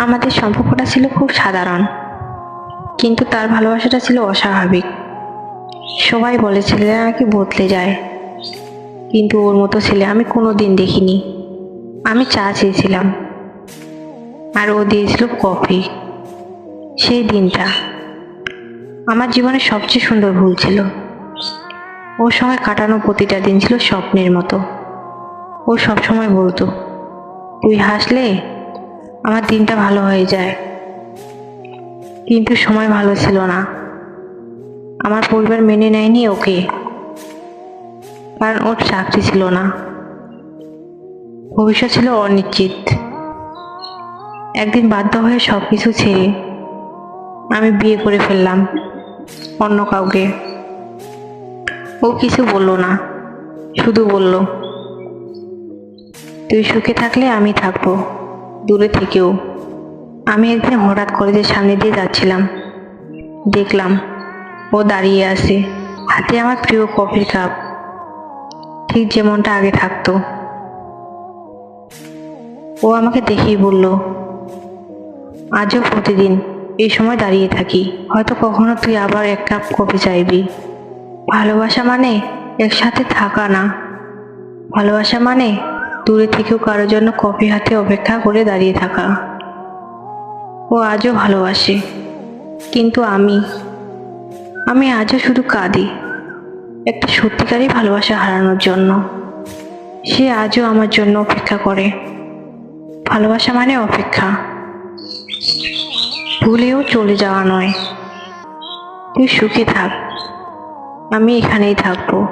আমাদের সম্পর্কটা ছিল খুব সাধারণ। কিন্তু তার ভালোবাসাটা ছিল অস্বাভাবিক। সবাই বলে, ছেলেরা নাকি বদলে যায়। কিন্তু ওর মতো ছেলে আমি কোনো দিন দেখিনি। আমি চা চেয়েছিলাম। আর ও দিয়েছিল কফি। সেই দিনটা আমার জীবনের সবচেয়ে সুন্দর ভুল ছিল। ওর সঙ্গে কাটানো প্রতিটা দিন ছিল স্বপ্নের মতো। ও সবসময় বলতো, তুই হাসলে আমার দিনটা ভালো হয়ে যায়। কিন্তু সময় ভালো ছিল না। আমার পরিবার মেনে নেয়নি ওকে। কারণ ওর চাকরি ছিল না। ভবিষ্যৎ ছিল অনিশ্চিত। একদিন বাধ্য হয়ে সব কিছু ছেড়ে আমি বিয়ে করে ফেললাম অন্য কাউকে। ও কিছু বলল না, শুধু বলল, তুই সুখে থাকলে আমি থাকব। দূরে থেকেও। আমি একদিন হঠাৎ কলেজের সামনে দিয়ে যাচ্ছিলাম, দেখলাম ও দাঁড়িয়ে আছে, হাতে আমার প্রিয় কফির কাপ। ঠিক যেমনটা আগে থাকতো। ও আমাকে দেখেই বলল, আজও প্রতিদিন এই সময় দাঁড়িয়ে থাকি। হয়তো কখনো তুই আবার এক কাপ কফি চাইবি। ভালোবাসা মানে একসাথে থাকা না। ভালোবাসা মানে দূরে থেকেও কারোর জন্য কফি হাতে অপেক্ষা করে দাঁড়িয়ে থাকা। ও আজও ভালোবাসে, কিন্তু আমি আমি আজও শুধু কাঁদি, একটা সত্যিকারই ভালোবাসা হারানোর জন্য। সে আজও আমার জন্য অপেক্ষা করে। ভালোবাসা মানে অপেক্ষা। ভুলেও চলে যাওয়া নয়। তুই সুখে থাক। আমি এখানেই থাকব।